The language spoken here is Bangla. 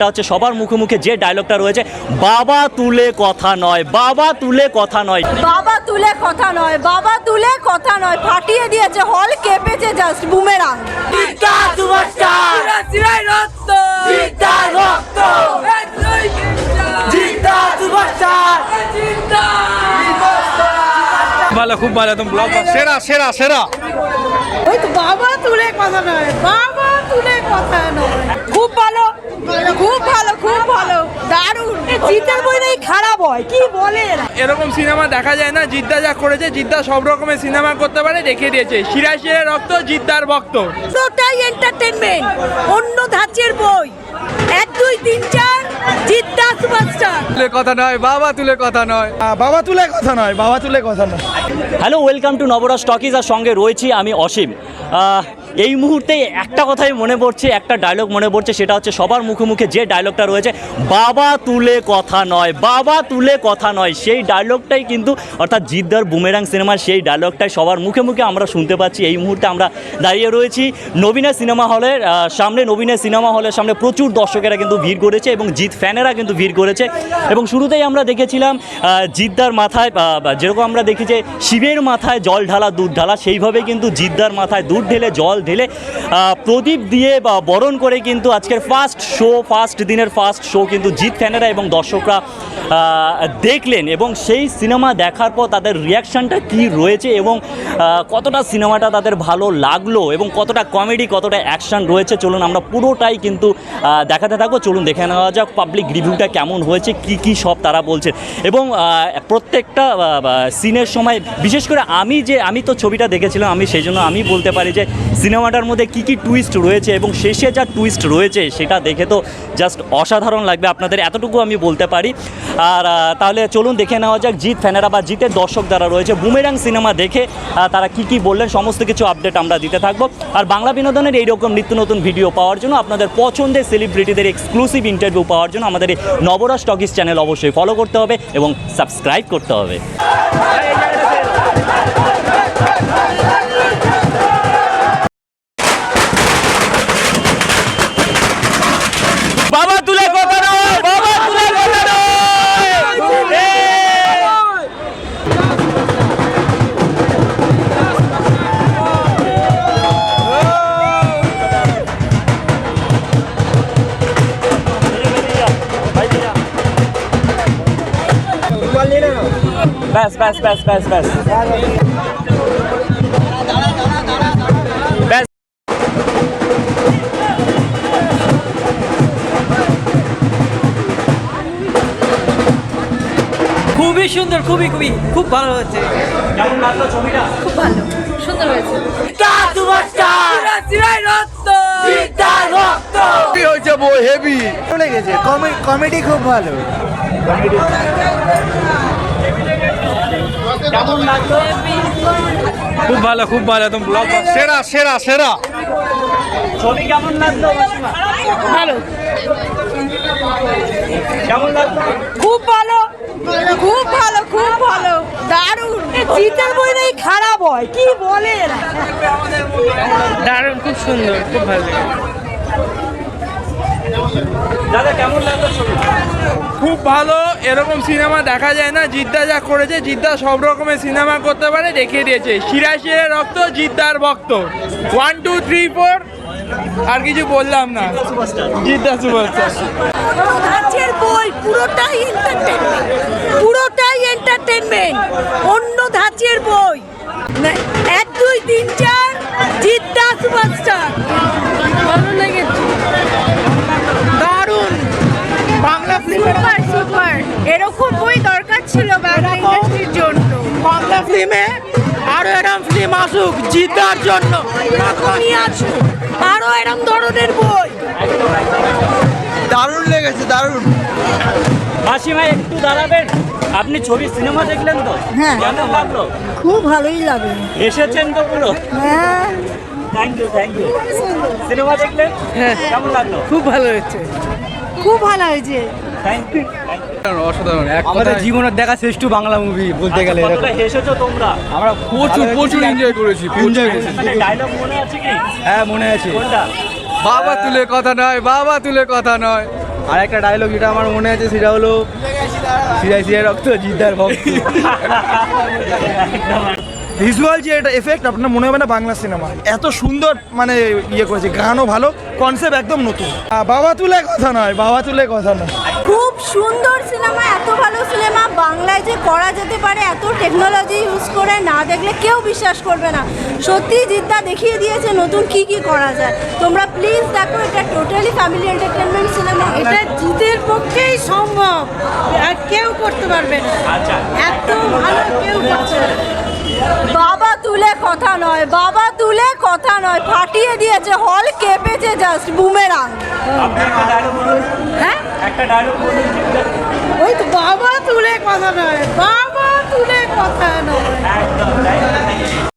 এটা হচ্ছে সবার মুখে মুখে যে ডায়লগটা রয়েছে। বাবা তুলে কথা নয় বাবা তুলে কথা নয়। বাবা তুলে কথা নয় বাবা তুলে কথা নয় ফাটিয়ে দিয়েছে হল কেঁপেছে জাস্ট বুমেরাং ভালো খুব ভালো একদম ব্লগ সেরা সেরা সেরা। ওই তো বাবা তুলে কথা নয় বাবা তুলে কথা নয় খুব ভালো। খুব ভালো খুব ভালো। দারুণ। বই নাই খারাপ হয়? কি বলে এরকম সিনেমা দেখা যায় না জিদ্দা যা করেছে জিদ্দা সব রকমের সিনেমা করতে পারে দেখিয়ে দিয়েছে। রক্ত জিদ্দার ভক্ত। পুরোটাই এন্টারটেনমেন্ট অন্য ধাঁচের বই। এক দুই তিন চার জিদ্দা সুপারস্টার তুলে কথা নয় বাবা তুলে কথা নয়। বাবা তুলে কথা নয় বাবা তুলে কথা নয়। Hello welcome to Nabaraj talkies আর সঙ্গে রয়েছি আমি অসীম। আহ, এই মুহূর্তে একটা কথাই মনে পড়ছে, একটা ডায়লগ মনে পড়ছে, সেটা হচ্ছে সবার মুখে মুখে যে ডায়লগটা রয়েছে, বাবা তুলে কথা নয়, বাবা তুলে কথা নয়, সেই ডায়লগটাই কিন্তু, অর্থাৎ জিদ্দার বুমেরাং সিনেমার সেই ডায়লগটাই সবার মুখে মুখে আমরা শুনতে পাচ্ছি। এই মুহূর্তে আমরা দাঁড়িয়ে রয়েছি নবীনা সিনেমা হলের সামনে নবীনা সিনেমা হলের সামনে প্রচুর দর্শকেরা কিন্তু ভিড় করেছে এবং জিৎ ফ্যানেরা কিন্তু ভিড় করেছে। এবং শুরুতেই আমরা দেখেছিলাম জিদ্দার মাথায় যেরকম আমরা দেখি যে শিবের মাথায় জল ঢালা, দুধ ঢালা সেইভাবে কিন্তু জিদ্দার মাথায় দুধ ঢেলে জল ঢেলে প্রদীপ দিয়ে বা বরণ করে কিন্তু আজকের ফার্স্ট শো ফার্স্ট দিনের ফার্স্ট শো কিন্তু জিৎ ফ্যানেরা এবং দর্শকরা দেখলেন এবং সেই সিনেমা দেখার পর তাদের রিয়াকশানটা কি রয়েছে এবং কতটা সিনেমাটা তাদের ভালো লাগল এবং কতটা কমেডি কতটা অ্যাকশন রয়েছে, চলুন আমরা পুরোটাই কিন্তু দেখাতে থাকব। চলুন দেখে নেওয়া যাক পাবলিক রিভিউটা কেমন হয়েছে, কি কি সব তারা বলছেন। এবং প্রত্যেকটা সিনের সময়, বিশেষ করে আমি যে, আমি তো ছবিটা দেখেছিলাম, আমি সেই জন্য আমি বলতে পারি যে সিনেমাটার মধ্যে কি কি টুইস্ট রয়েছে এবং শেষে যা টুইস্ট রয়েছে সেটা দেখে তো জাস্ট অসাধারণ লাগবে। আপনাদের এতটুকু আমি বলতে পারি। আর তাহলে চলুন দেখে নেওয়া যাক জিৎ ফ্যানেরা বা জিতের দর্শক যারা রয়েছে। বুমেরাং সিনেমা দেখে তারা কি কি বললেন, সমস্ত কিছু আপডেট আমরা দিতে থাকব। আর বাংলা বিনোদনের এইরকম নিত্য নতুন ভিডিও পাওয়ার জন্য আপনাদের পছন্দের সেলিব্রিটিদের এক্সক্লুসিভ ইন্টারভিউ পাওয়ার জন্য আমাদের এই নবরাজ টকিস চ্যানেল অবশ্যই ফলো করতে হবে এবং সাবস্ক্রাইব করতে হবে। ব্যাস ব্যাস ব্যাস ব্যাস ব্যাস। খুবই সুন্দর খুবই খুবই খুব ভালো হচ্ছে কেমন লাগল ছবিটা? খুব ভালো সুন্দর হয়েছে। কি হয়েছে বই হেভি লেগেছে কমেডি খুব ভালো। খুব ভালো খুব ভালো একদম ব্লগ সেরা সেরা সেরা। ছবি কেমন লাগল? ভালো। কেমন লাগল? খুব ভালো খুব ভালো খুব ভালো। দারুণ। জিতের বই নাই খারাপ হয় কি বলে দারুণ খুব সুন্দর খুব ভালো দাদা কেমন লাগল ছবি খুব ভালো এরকম সিনেমা দেখা যায় না। জিদ্দা যা করেছে জিদ্দা সব রকমের সিনেমা করতে পারে দেখিয়ে দিয়েছে। সিরাজের রক্ত জিদ্দার ভক্ত। ওয়ান টু থ্রি ফোর আর কিছু বললাম না। জিদ্দা সুপারস্টার। পুরোটাই এন্টারটেনমেন্ট পুরোটাই এন্টারটেনমেন্ট ফিল্মে? আরও এরকম ফিল্ম আসুক জিদ্দার জন্য। এরকমই আছে আরও এরকম ধরনের বই। দারুণ লেগেছে দারুণ। মাসিমা একটু দাঁড়াবেন। আপনি ছবি সিনেমা দেখলেন তো? হ্যাঁ। কেমন লাগল? খুব ভালোই লাগে এসেছেন তো পুরো? হ্যাঁ। Thank you thank you cinema দেখলেন? হ্যাঁ। কেমন লাগল? খুব ভালো হচ্ছে খুব ভালো হয়েছে। অসাধারণ আমাদের জীবনের দেখা শ্রেষ্ঠ বাংলা মুভি বলতে গেলে হেসেছো তোমরা? আমরা প্রচুর প্রচুর এনজয় করেছি এনজয় করেছি। ডায়লগ মনে আছে কি? হ্যাঁ মনে আছে। কোনটা? বাবা তুলে কথা নয় বাবা তুলে কথা নয়। আর একটা ডায়লগ যেটা আমার মনে আছে সেটা হলো সিরাই সিরাই রক্ত জিদ্দার ভক্ত। ভিজুয়াল যে এটা এফেক্ট আপনার মনে হবে না বাংলা সিনেমা এত সুন্দর মানে ইয়ে করেছে গানও ভালো কনসেপ্ট একদম নতুন। বাবা তুলে কথা নয় বাবা তুলে কথা নয়। সুন্দর সিনেমা এত ভালো সিনেমা বাংলায় যে করা যেতে পারে এত টেকনোলজি ইউজ করে না দেখলে কেউ বিশ্বাস করবে না। সত্যি জিদ্দা দেখিয়ে দিয়েছে নতুন কি কি করা যায়। তোমরা প্লিজ দেখো এটা টোটালি ফ্যামিলি এন্টারটেনমেন্ট সিনেমা এটা জিতের পক্ষেই সম্ভব। আর কেউ করতে পারবে না। আচ্ছা। এত ভালো কেউ করছে না। বাবা তুলে কথা নয় বাবা তুলে কথা নয় ফাটিয়ে দিয়েছে হল কেঁপেছে জাস্ট বুমেরাং হ্যাঁ? ওই তো বাবা তুলে কথা নয় বাবা তুলে কথা নয়?